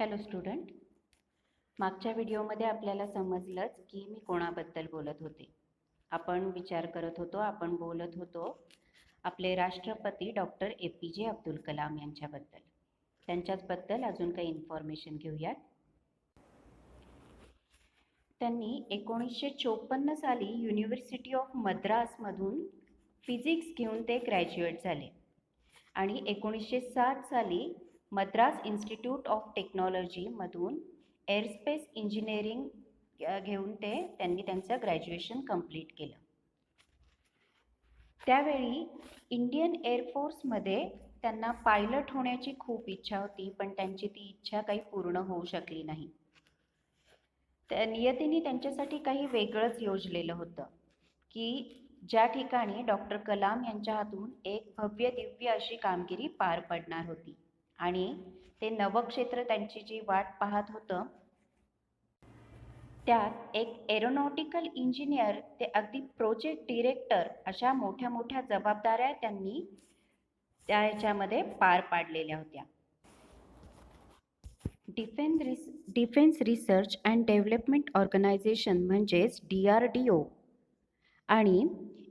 Hello student मागच्या व्हिडिओमध्ये आपल्याला समजलंच की मी कोणाबद्दल बोलत होते. आपण विचार करत होतो आपण बोलत होतो आपले राष्ट्रपती डॉक्टर ए पी जे अब्दुल कलाम यांच्याबद्दल. त्यांच्याचबद्दल अजून काही इन्फॉर्मेशन घेऊयात. त्यांनी एकोणीसशे चोपन्न साली युनिव्हर्सिटी ऑफ मद्रासमधून फिजिक्स घेऊन ते ग्रॅज्युएट झाले. आणि एकोणीसशे साठ साली मद्रास इन्स्टिट्यूट ऑफ टेक्नॉलॉजीमधून एअरस्पेस इंजिनिअरिंग घेऊन ते त्यांनी त्यांचं ग्रॅज्युएशन कंप्लीट केलं. त्यावेळी इंडियन एअरफोर्समध्ये त्यांना पायलट होण्याची खूप इच्छा होती पण त्यांची ती इच्छा काही पूर्ण होऊ शकली नाही. त्या नियतीने त्यांच्यासाठी काही वेगळंच योजलेलं होतं की ज्या ठिकाणी डॉक्टर कलाम यांच्या हातून एक भव्य दिव्य अशी कामगिरी पार पडणार होती. आणि ते नवक्षेत्र त्यांची जी वाट पाहत होतं त्यात एक एरोनॉटिकल इंजिनियर ते अगदी प्रोजेक्ट डिरेक्टर अशा मोठ्या मोठ्या जबाबदाऱ्या त्यांनी त्या ह्याच्यामध्ये पार पाडलेल्या होत्या. डिफेन्स रिस defence research and development organisation म्हणजेच डी आर डी ओ आणि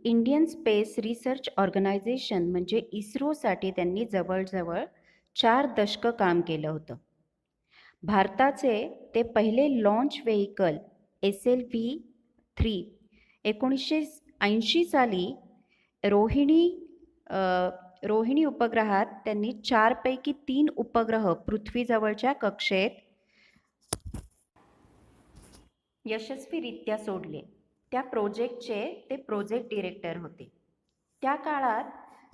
इंडियन स्पेस रिसर्च ऑर्गनायझेशन म्हणजे इस्रोसाठी त्यांनी जवळजवळ चार दशकं काम केलं होतं. भारताचे ते पहिले launch vehicle S L V three एकोणीसशे ऐंशी साली रोहिणी रोहिणी उपग्रहात त्यांनी चारपैकी तीन उपग्रह पृथ्वीजवळच्या कक्षेत यशस्वीरित्या सोडले. त्या प्रोजेक्टचे ते प्रोजेक्ट डिरेक्टर होते. त्या काळात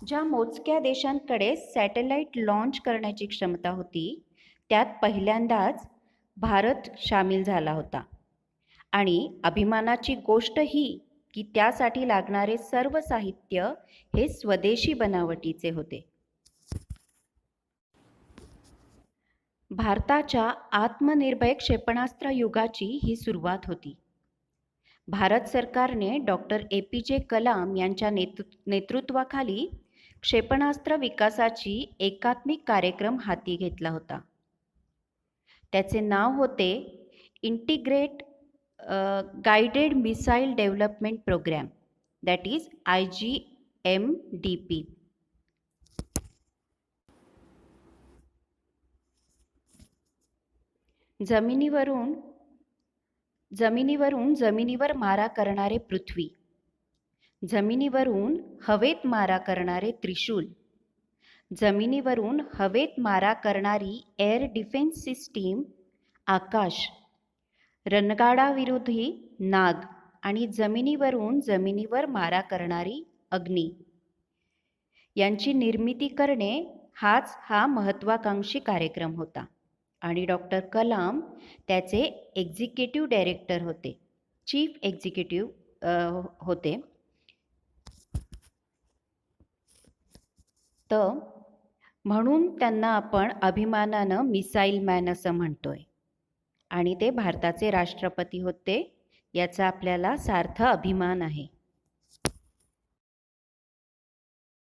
ज्या मोजक्या देशांकडे सॅटेलाईट लॉन्च करण्याची क्षमता होती त्यात पहिल्यांदाच भारत सामील झाला होता. आणि अभिमानाची गोष्ट ही की त्यासाठी लागणारे सर्व साहित्य हे स्वदेशी बनावटीचे होते. भारताच्या आत्मनिर्भय क्षेपणास्त्र युगाची ही सुरुवात होती. भारत सरकारने डॉक्टर ए पी जे कलाम यांच्या नेतृ नेतृत्वाखाली क्षेपणास्त्र विकासाची एकात्मिक कार्यक्रम हाती घेतला होता. त्याचे नाव होते integrate guided missile development programme that is I G M D P जमिनीवरून जमिनीवरून जमिनीवर मारा करणारे पृथ्वी. जमिनीवरून हवेत मारा करणारे त्रिशूल. जमिनीवरून हवेत मारा करणारी एअर डिफेन्स सिस्टीम आकाश. रणगाडाविरोधी नाग आणि जमिनीवरून जमिनीवर मारा करणारी अग्नी. यांची निर्मिती करणे हाच हा महत्त्वाकांक्षी कार्यक्रम होता आणि डॉक्टर कलाम त्याचे एक्झिक्युटिव्ह डायरेक्टर होते. चीफ एक्झिक्युटिव्ह होते. तर म्हणून त्यांना आपण अभिमानानं मिसाईल मॅन असं म्हणतोय. आणि ते भारताचे राष्ट्रपती होते याचा आपल्याला सार्थ अभिमान आहे.